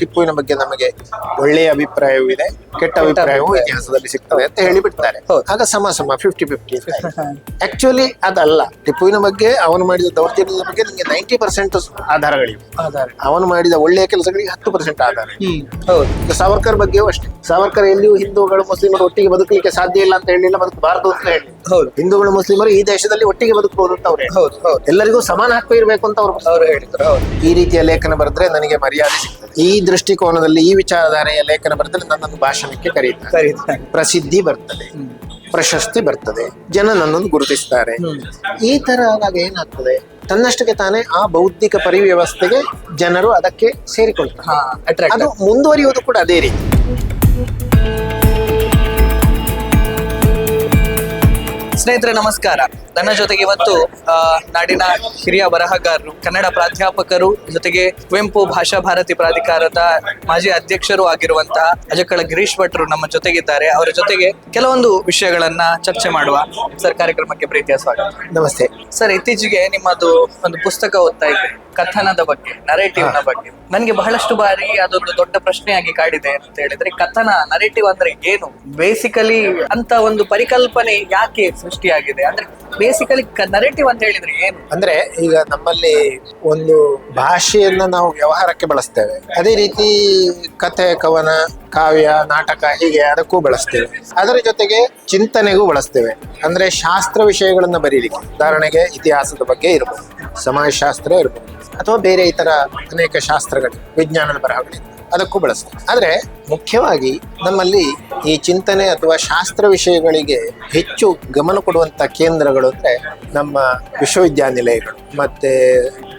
ಟಿಪ್ಪುವಿನ ಬಗ್ಗೆ ನಮಗೆ ಒಳ್ಳೆಯ ಅಭಿಪ್ರಾಯವೂ ಇದೆ ಕೆಟ್ಟ ಅಭಿಪ್ರಾಯವೂ ಇತಿಹಾಸದಲ್ಲಿ ಸಿಗ್ತವೆ ಅಂತ ಹೇಳಿ ಬಿಡ್ತಾರೆ ಹೌದು. ಆಗ ಸಮ ಸಮ ಫಿಫ್ಟಿ ಫಿಫ್ಟಿ ಆಕ್ಚುಲಿ ಅದಲ್ಲ ಟಿಪ್ಪುವಿನ ಬಗ್ಗೆ ಅವನು ಮಾಡಿದ ದೌರ್ಜನ್ಯದ ಬಗ್ಗೆ ನಿಮಗೆ ನೈಂಟಿ ಪರ್ಸೆಂಟ್ ಆಧಾರಗಳಿವೆ. ಆಧಾರ. ಅವನು ಮಾಡಿದ ಒಳ್ಳೆಯ ಕೆಲಸಗಳಿಗೆ ಹತ್ತು ಪರ್ಸೆಂಟ್ ಆಧಾರ. ಹೌದು. ಸಾವರ್ಕರ್ ಬಗ್ಗೆಯೂ ಅಷ್ಟೇ. ಸಾವರ್ಕರ್ ಎಲ್ಲಿಯೂ ಹಿಂದೂಗಳು ಮುಸ್ಲಿಮರು ಒಟ್ಟಿಗೆ ಬದುಕಲಿಕ್ಕೆ ಸಾಧ್ಯ ಇಲ್ಲ ಅಂತ ಹೇಳಿಲ್ಲ ಬದುಕಬಾರದು ಅಂತ ಹೇಳಿ ಹೌದು. ಹಿಂದೂಗಳು ಮುಸ್ಲಿಮರು ಈ ದೇಶದಲ್ಲಿ ಒಟ್ಟಿಗೆ ಬದುಕಬಹುದು ಅಂತ ಅವ್ರು ಹೌದು ಹೌದು. ಎಲ್ಲರಿಗೂ ಸಮಾನ ಹಕ್ಕು ಇರಬೇಕು ಅಂತ ಅವರು ಅವರು ಹೇಳಿದ್ರು ಹೌದು. ಈ ರೀತಿಯ ಲೇಖನ ಬರೆದ್ರೆ ನನಗೆ ಮರ್ಯಾದೆ ಸಿಗ್ತದೆ. ಈ ದೃಷ್ಟಿಕೋನದಲ್ಲಿ ಈ ವಿಚಾರಧಾರೆಯ ಲೇಖನ ಬರೆದ್ರೆ ನನ್ನನ್ನು ಭಾಷಣಕ್ಕೆ ಕರೀತಾರೆ. ಸರಿ ಪ್ರಸಿದ್ಧಿ ಬರ್ತದೆ. ಪ್ರಶಸ್ತಿ ಬರ್ತದೆ. ಜನ ನನ್ನನ್ನು ಗುರುತಿಸ್ತಾರೆ. ಈ ತರ ಆದಾಗ ಏನಾಗ್ತದೆ? ತನ್ನಷ್ಟಕ್ಕೆ ತಾನೇ ಆ ಬೌದ್ಧಿಕ ಪರಿವ್ಯವಸ್ಥೆಗೆ ಜನರು ಅದಕ್ಕೆ ಸೇರಿಕೊಳ್ತಾರೆ. ಅದು ಮುಂದುವರಿಯುವುದು ಕೂಡ ಅದೇ ರೀತಿ. ಸ್ನೇಹಿತರೆ ನಮಸ್ಕಾರ. ನನ್ನ ಜೊತೆಗೆ ಇವತ್ತು ನಾಡಿನ ಹಿರಿಯ ಬರಹಗಾರರು ಕನ್ನಡ ಪ್ರಾಧ್ಯಾಪಕರು ಜೊತೆಗೆ ಕುವೆಂಪು ಭಾಷಾ ಭಾರತಿ ಪ್ರಾಧಿಕಾರದ ಮಾಜಿ ಅಧ್ಯಕ್ಷರು ಆಗಿರುವಂತಹ ಅಜಕಳ ಗಿರೀಶ್ ಭಟ್ರು ನಮ್ಮ ಜೊತೆಗಿದ್ದಾರೆ. ಅವರ ಜೊತೆಗೆ ಕೆಲವೊಂದು ವಿಷಯಗಳನ್ನ ಚರ್ಚೆ ಮಾಡುವ ಸರ್ ಕಾರ್ಯಕ್ರಮಕ್ಕೆ ಪ್ರೀತಿಯ ಸ್ವಾಗತ. ನಮಸ್ತೆ. ಸರ್ ಇತ್ತೀಚೆಗೆ ನಿಮ್ಮದು ಒಂದು ಪುಸ್ತಕ ಓದ್ತಾ ಇದೆ ಕಥನದ ಬಗ್ಗೆ ನರೇಟಿವ್ನ ಬಗ್ಗೆ. ನನಗೆ ಬಹಳಷ್ಟು ಬಾರಿ ಅದೊಂದು ದೊಡ್ಡ ಪ್ರಶ್ನೆಯಾಗಿ ಕಾಡಿದೆ ಅಂತ ಹೇಳಿದ್ರೆ ಕಥನ ನರೇಟಿವ್ ಅಂದ್ರೆ ಏನು? ಬೇಸಿಕಲಿ ಅಂತ ಒಂದು ಪರಿಕಲ್ಪನೆ ಯಾಕೆ ಸೃಷ್ಟಿಯಾಗಿದೆ? ಅಂದ್ರೆ ಬೇಸಿಕಲಿ ನರೇಟಿವ್ ಅಂತ ಹೇಳಿದ್ರೆ ಏನು? ಅಂದ್ರೆ ಈಗ ನಮ್ಮಲ್ಲಿ ಒಂದು ಭಾಷೆಯನ್ನ ನಾವು ವ್ಯವಹಾರಕ್ಕೆ ಬಳಸ್ತೇವೆ. ಅದೇ ರೀತಿ ಕಥೆ, ಕವನ, ಕಾವ್ಯ, ನಾಟಕ ಹೀಗೆ ಅದಕ್ಕೂ ಬಳಸ್ತೇವೆ. ಅದರ ಜೊತೆಗೆ ಚಿಂತನೆಗೂ ಬಳಸ್ತೇವೆ. ಅಂದ್ರೆ ಶಾಸ್ತ್ರ ವಿಷಯಗಳನ್ನ ಬರೀಲಿಕ್ಕೆ. ಉದಾಹರಣೆಗೆ ಇತಿಹಾಸದ ಬಗ್ಗೆ ಇರಬಹುದು ಸಮಾಜಶಾಸ್ತ್ರ ಇರಬಹುದು ಅಥವಾ ಬೇರೆ ಇತರ ಅನೇಕ ಶಾಸ್ತ್ರಗಳು, ವಿಜ್ಞಾನದ ಬರಹಗಳಿವೆ ಅದಕ್ಕೂ ಬಳಸ್ತಾರೆ. ಆದರೆ ಮುಖ್ಯವಾಗಿ ನಮ್ಮಲ್ಲಿ ಈ ಚಿಂತನೆ ಅಥವಾ ಶಾಸ್ತ್ರ ವಿಷಯಗಳಿಗೆ ಹೆಚ್ಚು ಗಮನ ಕೊಡುವಂತ ಕೇಂದ್ರಗಳು ಅಂದ್ರೆ ನಮ್ಮ ವಿಶ್ವವಿದ್ಯಾನಿಲಯಗಳು, ಮತ್ತೆ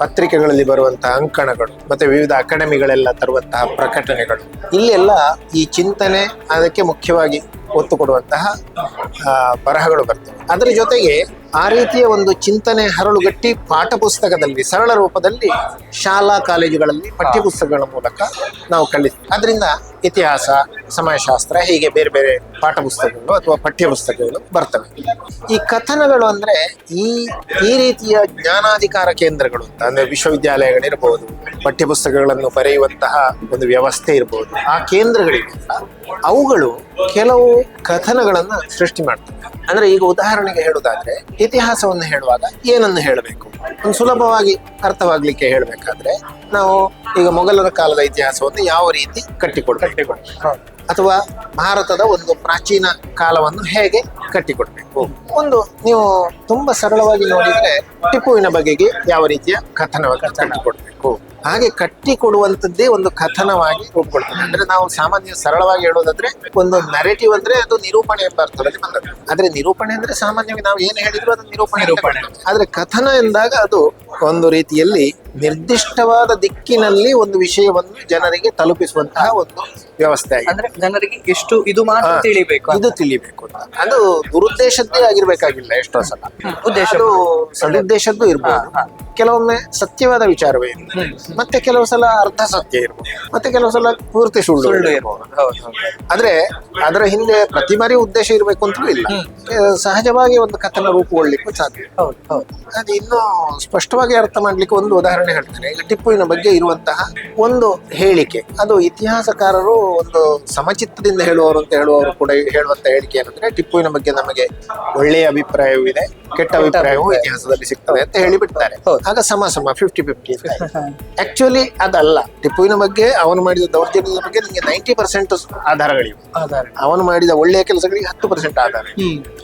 ಪತ್ರಿಕೆಗಳಲ್ಲಿ ಬರುವಂತಹ ಅಂಕಣಗಳು, ಮತ್ತೆ ವಿವಿಧ ಅಕಾಡೆಮಿಗಳೆಲ್ಲ ತರುವಂತಹ ಪ್ರಕಟಣೆಗಳು. ಇಲ್ಲೆಲ್ಲ ಈ ಚಿಂತನೆ ಅದಕ್ಕೆ ಮುಖ್ಯವಾಗಿ ಒತ್ತು ಕೊಡುವಂತಹ ಬರಹಗಳು ಬರ್ತವೆ. ಅದರ ಜೊತೆಗೆ ಆ ರೀತಿಯ ಒಂದು ಚಿಂತನೆ ಹರಳುಗಟ್ಟಿ ಪಾಠ ಪುಸ್ತಕದಲ್ಲಿ ಸರಳ ರೂಪದಲ್ಲಿ ಶಾಲಾ ಕಾಲೇಜುಗಳಲ್ಲಿ ಪಠ್ಯಪುಸ್ತಕಗಳ ಮೂಲಕ ನಾವು ಕಲಿತೀವಿ. ಅದರಿಂದ ಇತಿಹಾಸ, ಸಮಾಜಶಾಸ್ತ್ರ ಹೀಗೆ ಬೇರೆ ಬೇರೆ ಪಾಠ ಪುಸ್ತಕಗಳು ಅಥವಾ ಪಠ್ಯ ಪುಸ್ತಕಗಳು ಬರ್ತವೆ. ಈ ಕಥನಗಳು ಅಂದ್ರೆ ಈ ಈ ರೀತಿಯ ಜ್ಞಾನಾಧಿಕಾರ ಕೇಂದ್ರಗಳು ಅಂತ ಅಂದ್ರೆ ವಿಶ್ವವಿದ್ಯಾಲಯಗಳಿರ್ಬೋದು, ಪಠ್ಯಪುಸ್ತಕಗಳನ್ನು ಬರೆಯುವಂತಹ ಒಂದು ವ್ಯವಸ್ಥೆ ಇರಬಹುದು ಆ ಕೇಂದ್ರಗಳಿಗಿಂತ ಅವುಗಳು ಕೆಲವು ಕಥನಗಳನ್ನು ಸೃಷ್ಟಿ ಮಾಡ್ತವೆ. ಅಂದ್ರೆ ಈಗ ಉದಾಹರಣೆಗೆ ಹೇಳುವುದಾದ್ರೆ ಇತಿಹಾಸವನ್ನು ಹೇಳುವಾಗ ಏನನ್ನು ಹೇಳಬೇಕು? ಒಂದು ಸುಲಭವಾಗಿ ಅರ್ಥವಾಗ್ಲಿಕ್ಕೆ ಹೇಳಬೇಕಾದ್ರೆ ನಾವು ಈಗ ಮೊಘಲರ ಕಾಲದ ಇತಿಹಾಸವನ್ನು ಯಾವ ರೀತಿ ಕಟ್ಟಿಕೊಡ್ಬೇಕು? ಅಥವಾ ಭಾರತದ ಒಂದು ಪ್ರಾಚೀನ ಕಾಲವನ್ನು ಹೇಗೆ ಕಟ್ಟಿಕೊಡ್ಬೇಕು? ಒಂದು ನೀವು ತುಂಬಾ ಸರಳವಾಗಿ ನೋಡಿದ್ರೆ ಟಿಪ್ಪುವಿನ ಬಗೆಗೆ ಯಾವ ರೀತಿಯ ಕಥನವನ್ನು ಕಟ್ಟಿಕೊಡ್ಬೇಕು? ಹಾಗೆ ಕಟ್ಟಿಕೊಡುವಂತದ್ದೇ ಒಂದು ಕಥನವಾಗಿ ರೂಪುಗೊಳ್ತದೆ. ಅಂದ್ರೆ ನಾವು ಸಾಮಾನ್ಯ ಸರಳವಾಗಿ ಹೇಳೋದಾದ್ರೆ ಒಂದು ನರೇಟಿವ್ ಅಂದ್ರೆ ಅದು ನಿರೂಪಣೆ ಎಂಬ ಅರ್ಥದಲ್ಲಿ ಬಂದದ್ದು. ಆದ್ರೆ ನಿರೂಪಣೆ ಅಂದ್ರೆ ಸಾಮಾನ್ಯವಾಗಿ ನಾವು ಏನು ಹೇಳಿದ್ರು ಅದು ನಿರೂಪಣೆ ರೂಪಣೆ ನಿರೂಪಣೆ. ಆದ್ರೆ ಕಥನ ಎಂದಾಗ ಅದು ಒಂದು ರೀತಿಯಲ್ಲಿ ನಿರ್ದಿಷ್ಟವಾದ ದಿಕ್ಕಿನಲ್ಲಿ ಒಂದು ವಿಷಯವನ್ನು ಜನರಿಗೆ ತಲುಪಿಸುವಂತಹ ಒಂದು ವ್ಯವಸ್ಥೆ ಆಗಿದೆ. ಅಂದ್ರೆ ಜನರಿಗೆ ಎಷ್ಟು ಇದು ಮಾತ್ರ. ತಿಳಿಬೇಕು ಅಂತ. ಇದು ತಿಳಿಬೇಕು ಅಂತ. ಅದು ದುರುದ್ದೇಶದ್ದೇ ಆಗಿರ್ಬೇಕಾಗಿಲ್ಲ ಎಷ್ಟೋ ಸಲ. ಉದ್ದೇಶ ಸದುದ್ದೇಶದ್ದು ಇರ್ಬೋದು. ಕೆಲವೊಮ್ಮೆ ಸತ್ಯವಾದ ವಿಚಾರವೇ ಇರಬಹುದು ಮತ್ತೆ ಕೆಲವು ಸಲ ಅರ್ಧ ಸತ್ಯ ಇರ್ಬೋದು. ಮತ್ತೆ ಕೆಲವು ಸಲ ಪೂರ್ತಿ ಸುಳ್ಳು ಇರ್ಬೋದು. ಆದ್ರೆ ಅದರ ಹಿಂದೆ ಪ್ರತಿ ಬಾರಿ ಉದ್ದೇಶ ಇರಬೇಕು ಅಂತಲೂ ಇಲ್ಲ. ಸಹಜವಾಗಿ ಒಂದು ಕಥನ ರೂಪುಗೊಳ್ಳಿಕ್ಕೂ ಸಾಧ್ಯ ಹೌದು ಹೌದು. ಅದು ಇನ್ನೂ ಸ್ಪಷ್ಟವಾಗಿ ಅರ್ಥ ಮಾಡ್ಲಿಕ್ಕೆ ಒಂದು ಉದಾಹರಣೆ ಹೇಳ್ತೇನೆ ಈಗ ಟಿಪ್ಪುವಿನ ಬಗ್ಗೆ ಇರುವಂತಹ ಒಂದು ಹೇಳಿಕೆ. ಅದು ಇತಿಹಾಸಕಾರರು ಒಂದು ಸಮಚಿತ್ತದಿಂದ ಹೇಳುವವರು ಅಂತ ಹೇಳುವವರು ಕೂಡ ಹೇಳುವಂತ ಹೇಳಿಕೆ ಏನಂದ್ರೆ ಟಿಪ್ಪುವಿನ ಬಗ್ಗೆ ನಮಗೆ ಒಳ್ಳೆಯ ಅಭಿಪ್ರಾಯವೂ ಇದೆ ಕೆಟ್ಟ ಅಭಿಪ್ರಾಯವೂ ಇತಿಹಾಸದಲ್ಲಿ ಸಿಗ್ತವೆ ಅಂತ ಹೇಳಿ ಬಿಡ್ತಾರೆ ಹೌದು. ಆಗ ಸಮ ಸಮ ಫಿಫ್ಟಿ ಫಿಫ್ಟಿ ಆಕ್ಚುಲಿ ಅದಲ್ಲ ಟಿಪ್ಪುವಿನ ಬಗ್ಗೆ ಅವನು ಮಾಡಿದ ದೌರ್ಜನ್ಯದ ಬಗ್ಗೆ ನಿಮಗೆ ನೈಂಟಿ ಪರ್ಸೆಂಟ್ ಆಧಾರಗಳಿವೆ. ಆಧಾರ. ಅವನು ಮಾಡಿದ ಒಳ್ಳೆಯ ಕೆಲಸಗಳಿಗೆ ಹತ್ತು ಪರ್ಸೆಂಟ್ ಆಧಾರ.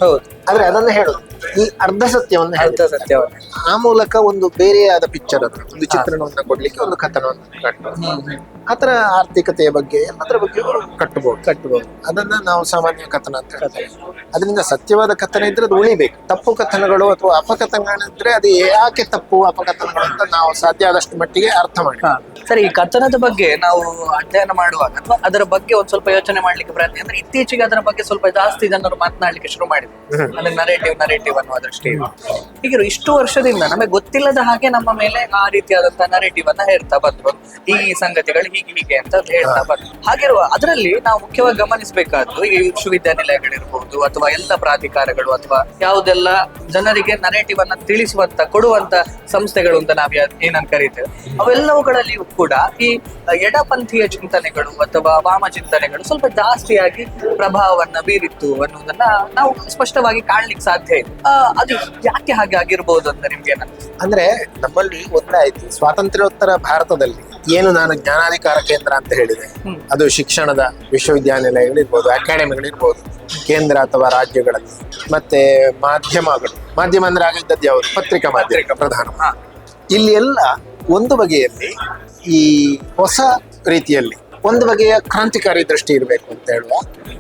ಹೌದು. ಆದ್ರೆ ಅದನ್ನ ಹೇಳುದು ಈ ಅರ್ಧ ಸತ್ಯವನ್ನು ಅರ್ಧ ಸತ್ಯವನ್ನ ಸತ್ಯವನ್ನು ಆ ಮೂಲಕ ಒಂದು ಬೇರೆಯಾದ ಪಿಕ್ಚರ್ ಅದು ಒಂದು ಚಿತ್ರಣವನ್ನು ಕೊಡ್ಲಿಕ್ಕೆ ಒಂದು ಕಥನವನ್ನು ಕಟ್ಟಬಹುದು ಹ್ಮ್ ಆರ್ಥಿಕತೆ ಆರ್ಥಿಕತೆಯ ಬಗ್ಗೆ ಅದರ ಬಗ್ಗೆ ಕಟ್ಟಬಹುದು. ಕಟ್ಟಬಹುದು. ಅದನ್ನ ನಾವು ಸಾಮಾನ್ಯ ಕಥನ ಅಂತ ಹೇಳ್ತೇವೆ. ಅದರಿಂದ ಸತ್ಯವಾದ ಕಥನ ಇದ್ರೆ ಅದು ಉಳಿಬೇಕು. ತಪ್ಪು ಕಥನಗಳು ಅಥವಾ ಅಪಕಥನಗಳಿದ್ರೆ ಅದು ಯಾಕೆ ತಪ್ಪು ಅಪಕಥನಗಳು ಅಂತ ನಾವು ಸಾಧ್ಯ ಆದಷ್ಟು ಮಟ್ಟಿಗೆ ಅರ್ಥ ಮಾಡಿ. ಸರಿ ಈ ಕಥನದ ಬಗ್ಗೆ ನಾವು ಅಧ್ಯಯನ ಮಾಡುವಾಗ ಅಥವಾ ಅದರ ಬಗ್ಗೆ ಒಂದ್ ಸ್ವಲ್ಪ ಯೋಚನೆ ಮಾಡ್ಲಿಕ್ಕೆ ಪ್ರಯತ್ನ ಅಂದ್ರೆ ಇತ್ತೀಚೆಗೆ ಅದರ ಬಗ್ಗೆ ಸ್ವಲ್ಪ ಜಾಸ್ತಿ ಜನರು ಮಾತನಾಡ್ಲಿಕ್ಕೆ ಶುರು ಮಾಡಿದ್ರು. ಅಂದ್ರೆ ನರೇಟಿವ್ ನರೇಟಿವ್ ಅನ್ನುವ ದೃಷ್ಟಿ ಹೀಗೆ ಇಷ್ಟು ವರ್ಷದಿಂದ ನಮಗೆ ಗೊತ್ತಿಲ್ಲದ ಹಾಗೆ ನಮ್ಮ ಮೇಲೆ ಆ ರೀತಿಯಾದಂತಹ ನರೇಟಿವ್ ಅನ್ನ ಹೇಳ್ತಾ ಬಂದ್ರು. ಈ ಸಂಗತಿಗಳು ಹೀಗೆ ಹೀಗೆ ಅಂತ ಹೇಳ್ತಾ ಬರ್ತದೆ ಹಾಗಿರುವ ಅದರಲ್ಲಿ ನಾವು ಮುಖ್ಯವಾಗಿ ಗಮನಿಸಬೇಕಾದ್ದು ಈ ವಿಶ್ವವಿದ್ಯಾನಿಲಯಗಳಿರ್ಬಹುದು ಅಥವಾ ಎಲ್ಲ ಪ್ರಾಧಿಕಾರಗಳು ಅಥವಾ ಯಾವುದೆಲ್ಲ ಜನರಿಗೆ ನರೇಟಿವ್ ಅನ್ನ ತಿಳಿಸುವಂತ ಕೊಡುವಂತ ಸಂಸ್ಥೆಗಳು ಅಂತ ನಾವ್ ಏನನ್ ಏನಂತ ಕರೀತೇವೆ. ಅವೆಲ್ಲವುಗಳಲ್ಲಿ ಕೂಡ ಈ ಎಡಪಂಥೀಯ ಚಿಂತನೆಗಳು ಅಥವಾ ವಾಮ ಚಿಂತನೆಗಳು ಸ್ವಲ್ಪ ಜಾಸ್ತಿಯಾಗಿ ಪ್ರಭಾವವನ್ನ ಬೀರಿತ್ತು ಅನ್ನೋದನ್ನ ನಾವು ಸ್ಪಷ್ಟವಾಗಿ ಕಾಣ್ಲಿಕ್ಕೆ ಸಾಧ್ಯ ಇದೆ. ಆ, ಅದು ಯಾಕೆ ಹಾಗೆ ಆಗಿರ್ಬೋದು ಅಂತ ನಿಮ್ಗೆ ಅಂದ್ರೆ ನಮ್ಮಲ್ಲಿ ಒಂದಾಯ್ತು ಸ್ವಾತಂತ್ರ್ಯೋತ್ತರ ಭಾರತದಲ್ಲಿ ಏನು ನಾನು ಜ್ಞಾನಾಧಿಕಾರ ಕೇಂದ್ರ ಅಂತ ಹೇಳಿದೆ. ಅದು ಶಿಕ್ಷಣದ ವಿಶ್ವವಿದ್ಯಾನಿಲಯಗಳಿರ್ಬೋದು ಅಕಾಡೆಮಿಗಳಿರ್ಬೋದು ಕೇಂದ್ರ ಅಥವಾ ರಾಜ್ಯಗಳಲ್ಲಿ. ಮತ್ತೆ ಮಾಧ್ಯಮಗಳು. ಮಾಧ್ಯಮ ಅಂದ್ರೆ ಆಗಿದ್ದದ್ದು ಯಾವುದು? ಪತ್ರಿಕಾ ಮಾಧ್ಯಮ ಪ್ರಧಾನ ಇಲ್ಲಿ ಎಲ್ಲ ಒಂದು ಬಗೆಯಲ್ಲಿ ಈ ಹೊಸ ರೀತಿಯಲ್ಲಿ ಒಂದು ಬಗೆಯ ಕ್ರಾಂತಿಕಾರಿ ದೃಷ್ಟಿ ಇರಬೇಕು ಅಂತ ಹೇಳುವ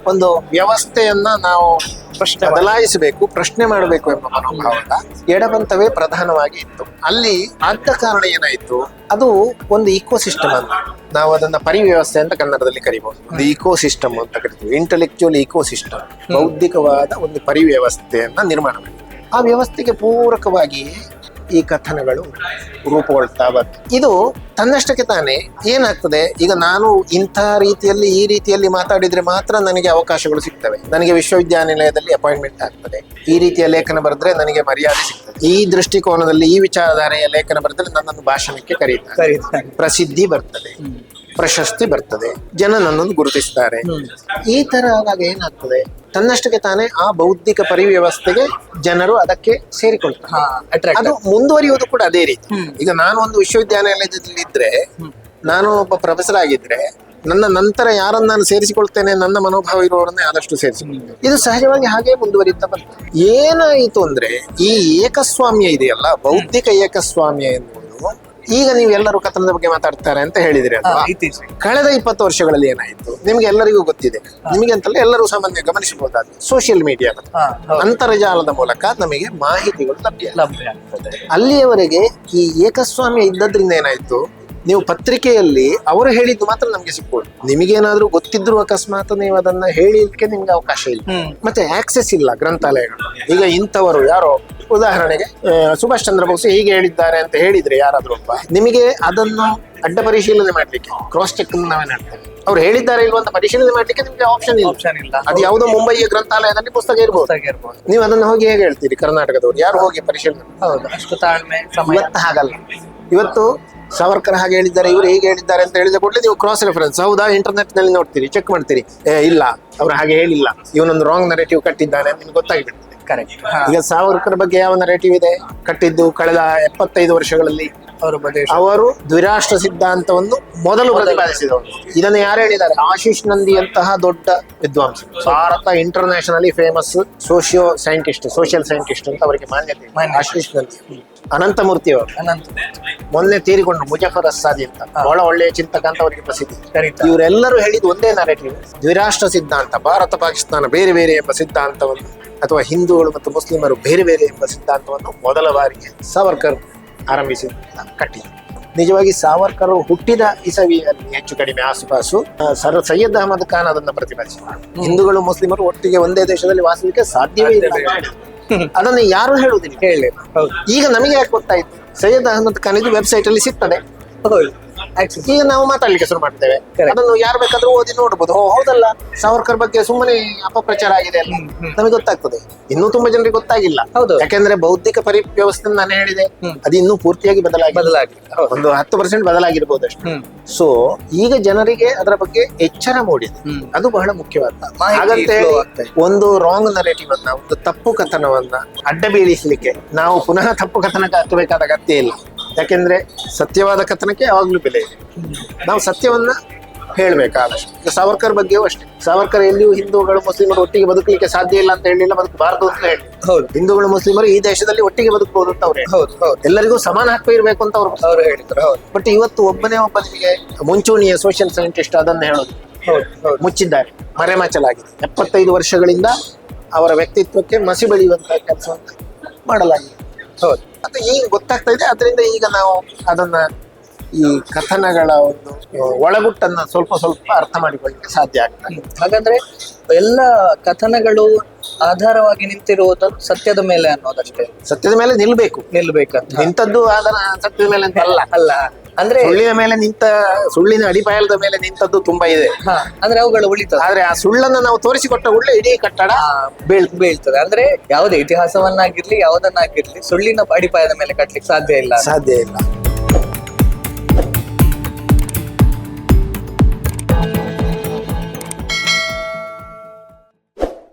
ಒಂದು ವ್ಯವಸ್ಥೆಯನ್ನ ನಾವು ಪ್ರಶ್ನೆ ಬದಲಾಯಿಸಬೇಕು ಪ್ರಶ್ನೆ ಮಾಡಬೇಕು ಎಂಬ ಮನೋಭಾವದ ಎಡಬಂತವೇ ಪ್ರಧಾನವಾಗಿ ಇತ್ತು. ಅಲ್ಲಿ ಆದ ಕಾರಣ ಏನಾಯ್ತು? ಅದು ಒಂದು ಇಕೋಸಿಸ್ಟಮ್ ಅಲ್ಲ. ನಾವು ಅದನ್ನ ಪರಿವ್ಯವಸ್ಥೆ ಅಂತ ಕನ್ನಡದಲ್ಲಿ ಕರಿಬಹುದು ಒಂದು ಇಕೋ ಸಿಸ್ಟಮ್ ಅಂತ ಕರಿತೀವಿ. ಇಂಟೆಲೆಕ್ಚುಯಲ್ ಇಕೋ ಸಿಸ್ಟಮ್ ಬೌದ್ಧಿಕವಾದ ಒಂದು ಪರಿವ್ಯವಸ್ಥೆಯನ್ನ ನಿರ್ಮಾಣ ಮಾಡಿ ಆ ವ್ಯವಸ್ಥೆಗೆ ಪೂರಕವಾಗಿ ಈ ಕಥನಗಳು ರೂಪುಗೊಳ್ತಾ ಬರ್ತದೆ ಇದು ತನ್ನಷ್ಟಕ್ಕೆ ತಾನೇ ಏನಾಗ್ತದೆ? ಈಗ ನಾನು ಇಂಥ ರೀತಿಯಲ್ಲಿ ಈ ರೀತಿಯಲ್ಲಿ ಮಾತಾಡಿದ್ರೆ ಮಾತ್ರ ನನಗೆ ಅವಕಾಶಗಳು ಸಿಗ್ತವೆ. ನನಗೆ ವಿಶ್ವವಿದ್ಯಾನಿಲಯದಲ್ಲಿ ಅಪಾಯಿಂಟ್ಮೆಂಟ್ ಆಗ್ತದೆ. ಈ ರೀತಿಯ ಲೇಖನ ಬರೆದ್ರೆ ನನಗೆ ಮರ್ಯಾದೆ ಸಿಗ್ತದೆ. ಈ ದೃಷ್ಟಿಕೋನದಲ್ಲಿ ಈ ವಿಚಾರಧಾರೆಯ ಲೇಖನ ಬರೆದ್ರೆ ನನ್ನನ್ನು ಭಾಷಣಕ್ಕೆ ಕರೀತಾರೆ. ಪ್ರಸಿದ್ಧಿ ಬರ್ತದೆ. ಪ್ರಶಸ್ತಿ ಬರ್ತದೆ. ಜನ ನನ್ನನ್ನು ಗುರುತಿಸ್ತಾರೆ. ಈ ತರ ಆದಾಗ ಏನಾಗ್ತದೆ? ತನ್ನಷ್ಟಕ್ಕೆ ತಾನೇ ಆ ಬೌದ್ಧಿಕ ಪರಿವ್ಯವಸ್ಥೆಗೆ ಜನರು ಅದಕ್ಕೆ ಸೇರಿಕೊಳ್ತಾರೆ. ಅದು ಮುಂದುವರಿಯುವುದು ಕೂಡ ಅದೇ ರೀತಿ. ಈಗ ನಾನು ಒಂದು ವಿಶ್ವವಿದ್ಯಾನಿಲಯದಲ್ಲಿ ಇದ್ರೆ ನಾನು ಒಬ್ಬ ಪ್ರೊಫೆಸರ್ ಆಗಿದ್ರೆ ನನ್ನ ನಂತರ ಯಾರನ್ನ ನಾನು ಸೇರಿಸಿಕೊಳ್ತೇನೆ ನನ್ನ ಮನೋಭಾವ ಇರುವವರನ್ನೇ ಆದಷ್ಟು ಸೇರಿಸಿಕೊಳ್ತೇನೆ. ಇದು ಸಹಜವಾಗಿ ಹಾಗೆ ಮುಂದುವರಿಯುತ್ತಾ ಬರ್ತದೆ ಏನಾಯಿತು ಅಂದ್ರೆ ಈ ಏಕಸ್ವಾಮ್ಯ ಇದೆಯಲ್ಲ ಬೌದ್ಧಿಕ ಏಕಸ್ವಾಮ್ಯ ಎನ್ನುವುದು ಈಗ ನೀವು ಎಲ್ಲರೂ ಕಥನದ ಬಗ್ಗೆ ಮಾತಾಡ್ತಾರೆ ಅಂತ ಹೇಳಿದ್ರೆ ಅಲ್ವಾ? ಇತ್ತೀಚೆಗೆ. ಕಳೆದ ಇಪ್ಪತ್ತು ವರ್ಷಗಳಲ್ಲಿ ಏನಾಯ್ತು? ನಿಮ್ಗೆ ಎಲ್ಲರಿಗೂ ಗೊತ್ತಿದೆ. ನಿಮಗೆ ಅಂತಲ್ಲ ಎಲ್ಲರೂ ಸಾಮಾನ್ಯ ಗಮನಿಸಬಹುದಾದ ಸೋಷಿಯಲ್ ಮೀಡಿಯಾ ಅಂತರ್ಜಾಲದ ಮೂಲಕ ನಮಗೆ ಮಾಹಿತಿಗಳು ಲಭ್ಯ ಲಭ್ಯ ಆಗ್ತದೆ. ಅಲ್ಲಿಯವರೆಗೆ ಈ ಏಕಸ್ವಾಮ್ಯ ಇದ್ದದ್ರಿಂದ ಏನಾಯ್ತು? ನೀವು ಪತ್ರಿಕೆಯಲ್ಲಿ ಅವರು ಹೇಳಿದ್ದು ಮಾತ್ರ ನಮ್ಗೆ ಸಿಕ್ಬೋದು ನಿಮಗೇನಾದ್ರೂ ಗೊತ್ತಿದ್ರು ಅಕಸ್ಮಾತ್ ನೀವು ಅದನ್ನ ಹೇಳಿಕ್ಕೆ ನಿಮ್ಗೆ ಅವಕಾಶ ಇಲ್ಲ. ಮತ್ತೆ ಆಕ್ಸೆಸ್ ಇಲ್ಲ ಗ್ರಂಥಾಲಯಗಳು. ಈಗ ಇಂಥವರು ಯಾರೋ ಉದಾಹರಣೆಗೆ ಆ, ಸುಭಾಷ್ ಚಂದ್ರ ಬೋಸ್ ಹೀಗೆ ಹೇಳಿದ್ದಾರೆ ಅಂತ ಹೇಳಿದ್ರೆ ಯಾರಾದ್ರೂ ಒಬ್ಬ ನಿಮಗೆ ಅದನ್ನು ಅಡ್ಡ ಪರಿಶೀಲನೆ ಮಾಡ್ಲಿಕ್ಕೆ ಕ್ರಾಸ್ ಚೆಕ್ ನಾವೇ ಮಾಡ್ತೇವೆ. ಅವ್ರು ಹೇಳಿದ್ದಾರೆ ಇಲ್ವಾ ಅಂತ ಪರಿಶೀಲನೆ ಮಾಡ್ಲಿಕ್ಕೆ ನಿಮ್ಗೆ ಆಪ್ಷನ್ ಇಲ್ಲ. ಆಪ್ಷನ್ ಇಲ್ಲ. ಅದು ಯಾವುದೋ ಮುಂಬೈಯ ಗ್ರಂಥಾಲಯದಲ್ಲಿ ಪುಸ್ತಕ ಇರ್ಬೋದು. ಪುಸ್ತಕ ಇರ್ಬೋದು. ನೀವು ಅದನ್ನ ಹೋಗಿ ಹೇಗೆ ಹೇಳ್ತೀರಿ ಕರ್ನಾಟಕದವ್ರು? ಯಾರು ಹೋಗಿ ಪರಿಶೀಲನೆ? ಹೌದು ಅಷ್ಟು ತಾಳ್ಮೆ ಸಮಯ. ಇವತ್ತು ಹಾಗಲ್ಲ. ಇವತ್ತು ಸಾವರ್ಕರ್ ಹಾಗೆ ಹೇಳಿದ್ದಾರೆ, ಇವರು ಹೇಗೆ ಹೇಳಿದ್ದಾರೆ ಅಂತ ಹೇಳಿದ ಕೂಡಲೇ ನೀವು ಕ್ರಾಸ್ ರೆಫರೆನ್ಸ್ ಹೌದಾ? ಇಂಟರ್ನೆಟ್ನಲ್ಲಿ ನೋಡ್ತೀರಿ ಚೆಕ್ ಮಾಡ್ತೀರಿ. ಏ, ಇಲ್ಲ. ಅವ್ರು ಹಾಗೆ ಹೇಳಿಲ್ಲ. ಇವನೊಂದು ರಾಂಗ್ ನರೇಟಿವ್ ಕಟ್ಟಿದ್ದಾನೆ ಅಂತ ನಿಮ್ಗೆ ಗೊತ್ತಾಗಿಬಿಡ್ತದೆ ಕರೆಕ್ಟ್ ಈಗ ಸಾವರ್ಕರ್ ಬಗ್ಗೆ ಯಾವ ನರೇಟಿವ್ ಇದೆ? ಕಟ್ಟಿದ್ದು ಕಳೆದ ಎಪ್ಪತ್ತೈದು ವರ್ಷಗಳಲ್ಲಿ ಅವರ ದ್ವಿರಾಷ್ಟ್ರ ಸಿದ್ಧಾಂತವನ್ನು ಮೊದಲು ಪ್ರತಿಪಾದಿಸಿದವರು. ಇದನ್ನು ಯಾರು ಹೇಳಿದ್ದಾರೆ? ಆಶೀಶ್ ನಂದಿ ಅಂತಹ ದೊಡ್ಡ ವಿದ್ವಾಂಸ. Bharat internationally famous socio scientist social scientist ಅಂತ ಅವರಿಗೆ ಮಾನ್ಯತೆ. ಆಶೀಶ್ ನಂದಿ. ಅನಂತಮೂರ್ತಿ ಅವರು. ಅನಂತ ಮೊನ್ನೆ ತೀರಿಕೊಂಡು ಮುಜಫರ್ ಅಸ್ಸಾದಿ ಅಂತ. ಬಹಳ ಒಳ್ಳೆಯ ಚಿಂತಕ ಅಂತ ಅವರಿಗೆ ಪ್ರಸಿದ್ಧಿ. ಇವರೆಲ್ಲರೂ ಹೇಳಿದ ಒಂದೇ ನರೇಟಿವ್ ದ್ವಿರಾಷ್ಟ್ರ ಸಿದ್ಧಾಂತ. ಭಾರತ ಪಾಕಿಸ್ತಾನ ಬೇರೆ ಬೇರೆ ಎಂಬ ಸಿದ್ಧಾಂತವನ್ನು ಅಥವಾ ಹಿಂದೂಗಳು ಮತ್ತು ಮುಸ್ಲಿಮರು ಬೇರೆ ಬೇರೆ ಎಂಬ ಸಿದ್ಧಾಂತವನ್ನು ಮೊದಲ ಬಾರಿಗೆ ಸಾವರ್ಕರ್ ಆರಂಭಿಸಿ ಕಟ್ಟಿದರು ನಿಜವಾಗಿ ಸಾವರ್ಕರ್ ಹುಟ್ಟಿದ ಇಸವಿಯಲ್ಲಿ ಹೆಚ್ಚು ಕಡಿಮೆ ಆಸುಪಾಸು ಸರ್ ಸೈಯದ್ ಅಹಮದ್ ಖಾನ್ ಅದನ್ನು ಪ್ರತಿಪಾದಿಸಿದರು. ಹಿಂದೂಗಳು ಮುಸ್ಲಿಮರು ಒಟ್ಟಿಗೆ ಒಂದೇ ದೇಶದಲ್ಲಿ ವಾಸಲಿಕ್ಕೆ ಸಾಧ್ಯವೇ ಇಲ್ಲ. ಅಂತ. ಅದನ್ನು ಯಾರು ಹೇಳುವುದಿಲ್ಲ? ಹೇಳಿ. ಈಗ ನಮಗೆ ಯಾಕೆ ಗೊತ್ತಾಯ್ತು? ಸೈಯದ್ ಅಹಮದ್ ಖಾನ್ ಇದು ವೆಬ್ಸೈಟ್ ಅಲ್ಲಿ ಸಿಗ್ತದೆ. ಈಗ ನಾವು ಮಾತಾಡ್ಲಿಕ್ಕೆ ಶುರು ಮಾಡ್ತೇವೆ. Correct. ಅದನ್ನು ಯಾರು ಬೇಕಾದ್ರೂ ಓದಿ ನೋಡಬಹುದು ಓ ಹೌದಲ್ಲ ಸಾವರ್ಕರ್ ಬಗ್ಗೆ ಸುಮ್ಮನೆ ಅಪಪ್ರಚಾರ ಆಗಿದೆ ಅಲ್ಲ. ನಮಗೆ ಗೊತ್ತಾಗ್ತದೆ. ಇನ್ನೂ ತುಂಬಾ ಜನರಿಗೆ ಗೊತ್ತಾಗಿಲ್ಲ. ಹೌದು. ಯಾಕೆಂದ್ರೆ ಬೌದ್ಧಿಕ ಪರಿವ್ಯವಸ್ಥೆ ನಾನು ಹೇಳಿದೆ. ಅದು ಇನ್ನೂ ಪೂರ್ತಿಯಾಗಿ ಬದಲಾಗಿ ಬದಲಾಗಿ ಹೌದು. ಒಂದು ಹತ್ತು ಪರ್ಸೆಂಟ್ ಬದಲಾಗಿರ್ಬೋದು ಅಷ್ಟೇ. ಹ್ಮ್. ಸೊ ಈಗ ಜನರಿಗೆ ಅದರ ಬಗ್ಗೆ ಎಚ್ಚರ ಮೂಡಿದೆ. ಹ್ಮ್. ಅದು ಬಹಳ ಮುಖ್ಯವಾದ ಮಾಹಿತಿ ಹಾಗಂತ flow ಹೇಳಿ ಆಗ್ತಾ. ಒಂದು ರಾಂಗ್ ನರೇಟಿವ್ ಅನ್ನ ಒಂದು ತಪ್ಪು ಕಥನವನ್ನ ಅಡ್ಡ ಬೀಳಿಸಲಿಕ್ಕೆ ನಾವು ಪುನಃ ತಪ್ಪು ಕಥನಕ್ಕೆ ಹತ್ತಬೇಕಾದ ಅಗತ್ಯ ಇಲ್ಲ. ಯಾಕೆಂದ್ರೆ ಸತ್ಯವಾದ ಕಥನಕ್ಕೆ ಯಾವಾಗ್ಲೂ ಬೆಲೆ ಇದೆ. ನಾವು ಸತ್ಯವನ್ನ ಹೇಳ್ಬೇಕಾದಷ್ಟು. ಈಗ ಸಾವರ್ಕರ್ ಬಗ್ಗೆಯೂ ಅಷ್ಟೇ. ಸಾವರ್ಕರ್ ಎಲ್ಲಿಯೂ ಹಿಂದೂಗಳು ಮುಸ್ಲಿಮರು ಒಟ್ಟಿಗೆ ಬದುಕಲಿಕ್ಕೆ ಸಾಧ್ಯ ಇಲ್ಲ ಅಂತ ಹೇಳಿಲ್ಲ ಬದುಕಬಾರದು ಅಂತ ಹೇಳಿ. ಹೌದು. ಹಿಂದೂಗಳು ಮುಸ್ಲಿಮರು ಈ ದೇಶದಲ್ಲಿ ಒಟ್ಟಿಗೆ ಬದುಕಬಹುದು ಅಂತ ಅವ್ರು ಹೌದು ಹೌದು. ಎಲ್ಲರಿಗೂ ಸಮಾನ ಹಕ್ಕು ಇರಬೇಕು ಅಂತ ಅವ್ರು ಅವರು ಹೇಳಿದ್ರು ಹೌದು. ಬಟ್ ಇವತ್ತು ಒಬ್ಬನೇ ಒಬ್ಬನಿಗೆ ಮುಂಚೂಣಿಯ ಸೋಷಿಯಲ್ ಸೈಂಟಿಸ್ಟ್ ಅದನ್ನು ಹೇಳೋದು. ಮುಚ್ಚಿದ್ದಾರೆ. ಮರೆಮಾಚಲಾಗಿದೆ. ಎಪ್ಪತ್ತೈದು ವರ್ಷಗಳಿಂದ ಅವರ ವ್ಯಕ್ತಿತ್ವಕ್ಕೆ ಮಸಿ ಬೆಳೆಯುವಂತಹ ಕೆಲಸವನ್ನು ಮಾಡಲಾಗಿದೆ. ಹೌದು. ಅದು ಈಗ ಗೊತ್ತಾಗ್ತಾ ಇದೆ. ಅದರಿಂದ ಈಗ ನಾವು ಅದನ್ನ ಈ ಕಥನಗಳ ಒಂದು ಒಳಗುಟ್ಟನ್ನ ಸ್ವಲ್ಪ ಸ್ವಲ್ಪ ಅರ್ಥ ಮಾಡಿಕೊಳ್ಳಿಕ್ಕೆ ಸಾಧ್ಯ ಆಗ್ತದೆ. ಹಾಗಂದ್ರೆ ಎಲ್ಲ ಕಥನಗಳು ಆಧಾರವಾಗಿ ನಿಂತಿರುವುದು ಸತ್ಯದ ಮೇಲೆ ಅನ್ನೋದಷ್ಟೇ. ಸತ್ಯದ ಮೇಲೆ ನಿಲ್ಬೇಕು. ನಿಲ್ಬೇಕಂತ. ಇಂಥದ್ದು ಆಧಾರ ಸತ್ಯದ ಮೇಲೆ ಅಂತ ಅಲ್ಲ. ಅಲ್ಲ. ಅಂದ್ರೆ ಸುಳ್ಳಿನ ಮೇಲೆ ನಿಂತ ಸುಳ್ಳಿನ ಅಡಿಪಾಯದ ಮೇಲೆ ನಿಂತದ್ದು ತುಂಬಾ ಇದೆ. ಅಂದ್ರೆ ಅವುಗಳು ಉಳಿತದೆ ಆದ್ರೆ ಆ ಸುಳ್ಳನ್ನ ನಾವು ತೋರಿಸಿಕೊಟ್ಟ ಉಳ್ಳೆ ಇಡೀ ಕಟ್ಟಡ ಬೀಳ್ ಬೀಳ್ತದೆ. ಅಂದ್ರೆ ಯಾವುದೇ ಇತಿಹಾಸವನ್ನಾಗಿರ್ಲಿ ಯಾವುದನ್ನಾಗಿರ್ಲಿ ಸುಳ್ಳಿನ ಅಡಿಪಾಯದ ಮೇಲೆ ಕಟ್ಲಿಕ್ಕೆ ಸಾಧ್ಯ ಇಲ್ಲ ಸಾಧ್ಯ ಇಲ್ಲ.